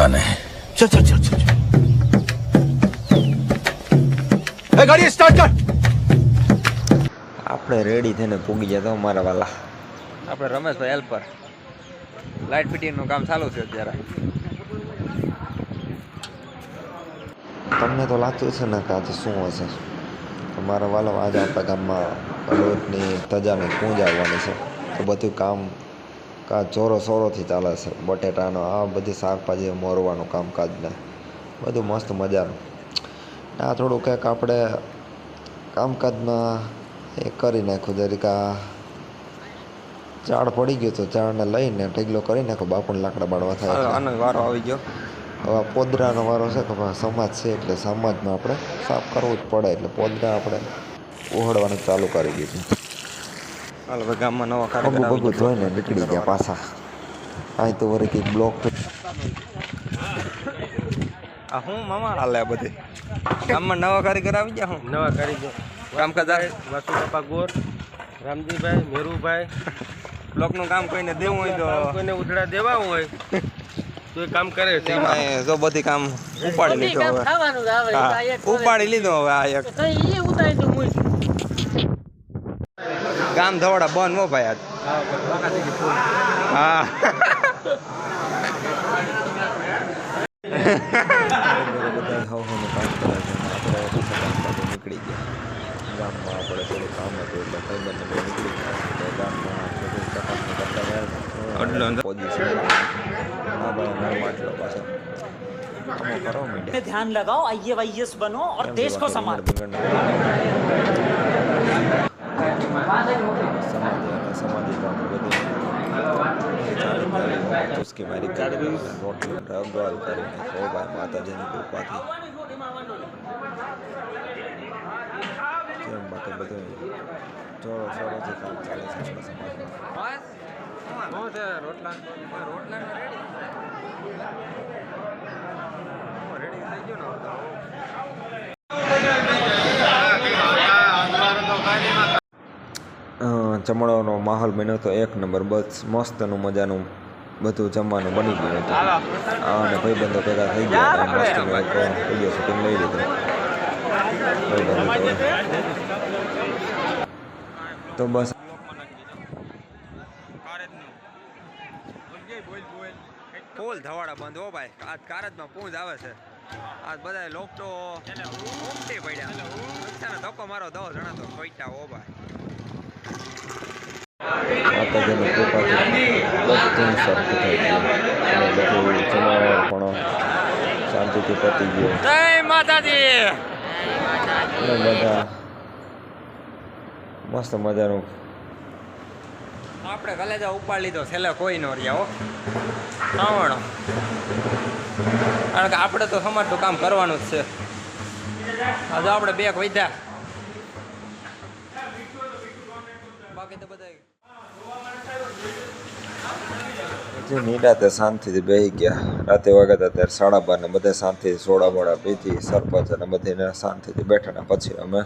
पता नहीं चल चल चल चल ए, गाड़ी स्टार्ट कर આપણે રેડી થઈને પૂગી ગયા તો મારા વાલા આપણે રમેશભાઈ હેલ્પર લાઇટ ફિટિંગનું કામ ચાલુ છે અત્યારે તમને તો લાગતું છે ને કે આજે શું હશે તો મારા વાલો આજે આપણા ગામમાં રોજની ધજાની પૂંજ આવવાની છે તો બધું કામ કા ચોરો સોરોથી ચાલે છે બટેટાનો આ બધી શાકભાજી મોરવાનું કામકાજને બધું મસ્ત મજાનું. આ થોડું કંઈક આપણે કામકાજમાં એ કરી નાખ્યું જરીક આ ઝાડ પડી ગયું તો ઝાડને લઈને ઢગલો કરી નાખો બાપુને લાકડા બાળવા થાય આનો વારો આવી ગયો. હવે પોદરાનો વારો છે કે સમાજ છે એટલે સમાજમાં આપણે સાફ કરવું જ પડે એટલે પોદરા આપણે ઉહળવાનું ચાલુ કરી દીધું. હાલો ભાઈ ગામમાં નવા આવી પગું ધોઈને નીકળી ગયા પાછા. અહીં તો વળી કંઈક બ્લોક આ હું મામા? હાલે બધી. ગામમાં નવા કારીગર આવી ગયા હું? નવા કારીગર કામકાજ આવે વાસુ બાપા ગોર રામજીભાઈ મેરુભાઈ. બ્લોકનું કામ કોઈને દેવું હોય તો કોઈને ઉધડા દેવા હોય તો એ કામ કરે છે. જો બધી કામ ઉપાડી લીધો હવે. ઉપાડી લીધો હવે આ એક. ઉતારી તો મૂળ ગામ ધવડા બંધ હો ભાઈ આજ હા બધા હવ હવનું કામ કરે છે અને આપણે પાછા ગામ બાજુ નીકળી ગયા ગામમાં આપણે થોડું કામ હતું એટલે ભાઈબંધને બે નીકળી ગયા તો ગામમાં બધું ચકાસણી કરતા અડલો ગયા અંદર. પોઝિશન ના ભાઈ ના માટલો પાછો કામો કરો મીડિયા में ध्यान लगाओ आइए वाईएस बनो और देश को संभालो સમાધિ તો આપણે બધું ચાલી ચાલી ચુસ્કી મારી કરી રોટલી રગવાલ કરીને ઓ ભાઈ માતાજીની કૃપાથી કેમ બાકી બધું જોરો જોરોથી કામ ચાલે છે આપણા સમાજમાં શું છે રોટલા રોટલા રેડી રેડી થઈ ગયો ને જમણવાનો માહોલ બન્યો તો એક નંબર. બસ મસ્તનું મજાનું બધું જમવાનું બની ગયું હતું. અને ભાઈબંધો ભેગા થઈ ગયા અને મસ્તીનો એક વીડિયો શૂટિંગ લઈ લીધું. ભાઈબંધો. તો બસ. ફૂલ ધવાડા બંધ હો ભાઈ. આજ કારજમાં પૂંજ આવે છે. આજ બધા લોક તો ઉમટી પડ્યા ધક્કો મારો દો જણા તો ખોઈટા હો ભાઈ. માતાજીની કૃપાથી બધું સરખું થઈ ગયું અને બધું જમાવટ પણ શાંતિથી પતી ગયું. જય માતાજી! અને બધા મસ્ત મજાનું. આપણે કલેજા ઉપાડી લીધો છેલ્લે કોઈ નો રહ્યા હો. શ્રાવણ કારણ કે આપણે તો સમાજનું કામ કરવાનું જ છે. આજે આપણે બે વધ્યા. બાકી તો બધા જે નિરાતે શાંતિથી બેસી ગયા. રાતે વાગ્યા ત્યારે સાડા બાર ને બધા શાંતિથી સોડા બોડા પીધી, સરપંચ અને બધીને શાંતિથી બેઠા ને પછી અમે